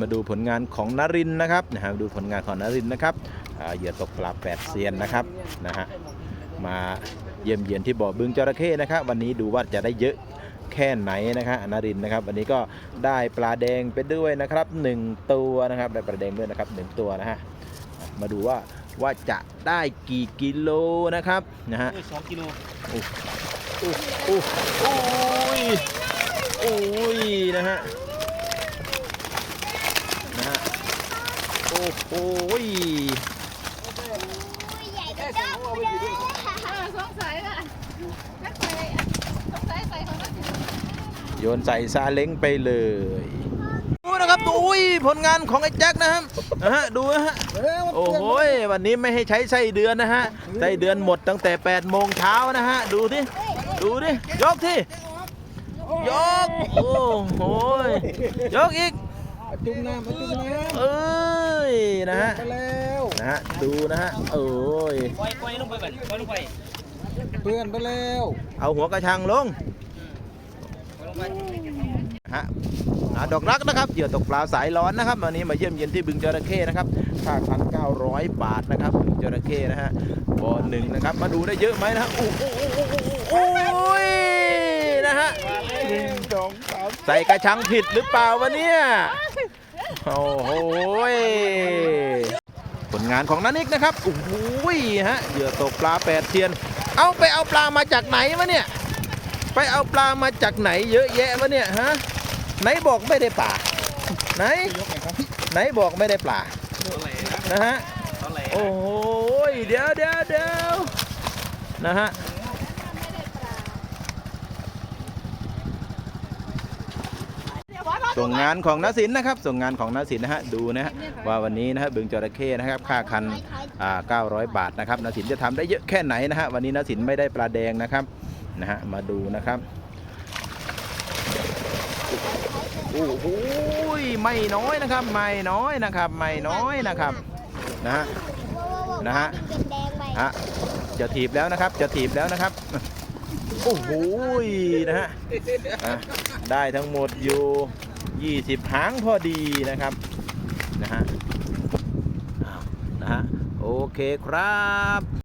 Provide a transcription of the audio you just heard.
มาดูผลงานของนรินทร์นะครับนะฮะดูผลงานของนรินทร์นะครับอ่าเหยื่อตกปลาแปดเซียนนะครับนะฮะมาเยี่ยมเยียนที่บ่อบึงจระเข้นะครับ วันนี้ดูว่าจะได้เยอะแค่ไหนนะครับนรินทร์นะครับวันนี้ก็ได้ปลาแดงไปด้วยนะครับหนึ่งตัวนะครับได้ปลาแดงด้วยนะครับหนึ่งตัวนะฮะมาดูว่าว่าจะได้กี่กิโลนะครับนะฮะสองกิโลอู้อู้อู้ยอุ้ยนะฮะนะฮะ โอ้โหยใหญ่กระจอกเลยสงสัยอะนักใส่สงสัยใส่ของนักศึกษาโยนใส่ซาเล้งไปเลยดูนะครับดูอุ้ยผลงานของไอ้แจ็คนะครับนะฮะดูนะฮะโอ้โหยวันนี้ไม่ให้ใช้ไส้เดือนนะฮะไส้เดือนหมดตั้งแต่8โมงเช้านะฮะดูดิดูดิยกที่ยกโอ้โหยยกอีก จุ่มน้ำมาจุ่มน้เอ้ยนะฮะำไปแล้วนะฮะดูนะฮะโอ้ยปล่อยปล่อยลงไปก่อนปล่อยลงไปเปื้อนไปแล้วเอาหัวกระชังลงปล่อยลงไปฮะอ่าดอกรักนะครับเหยื่อตกปลาสายร้อนนะครับวันนี้มาเยี่ยมเยียนที่บึงจระเข้นะครับค่าพันเก้าร้อยบาทนะครับบึงจระเข้นะฮะบ่อหนึ่งนะครับ มาดูได้เยอะไหมนะฮะโอ้โหโอ้ยนะฮะหนึ่งสองสามใส่กระชังผิดหรือเปล่าวะเนี่ย โอ้โหผลงานของนันิกนะครับโอ้โหฮะเหยื่อตกปลาแปดเทียน เอาไปเอาปลามาจากไหนวะเนี่ย ไปเอาปลามาจากไหนเยอะแยะวะเนี่ยฮะไหนบอกไม่ได้ปลาไหนไหนบอกไม่ได้ปลานะฮะโอ้โหเดี๋ยวเดี๋ยวเดี๋ยวนะฮะ ส่งงานของนสินนะครับส่งงานของนสินนะฮะดูนะฮะว่าวันนี้นะฮะบึงจระเข้นะครับค่าคันอ่า900 บาทนะครับนสินจะทำได้เยอะแค่ไหนนะฮะวันนี้นสินไม่ได้ปลาแดงนะครับนะฮะมาดูนะครับโอ้โหไม่น้อยนะครับ ไม่น้อยนะครับ ไม่น้อยนะครับนะฮะนะฮะฮะจะถีบแล้วนะครับ จะถีบแล้วนะครับโอ้โหนะฮะได้ทั้งหมดอยู่ 20 หางพอดีนะครับนะฮะนะฮะโอเคครับ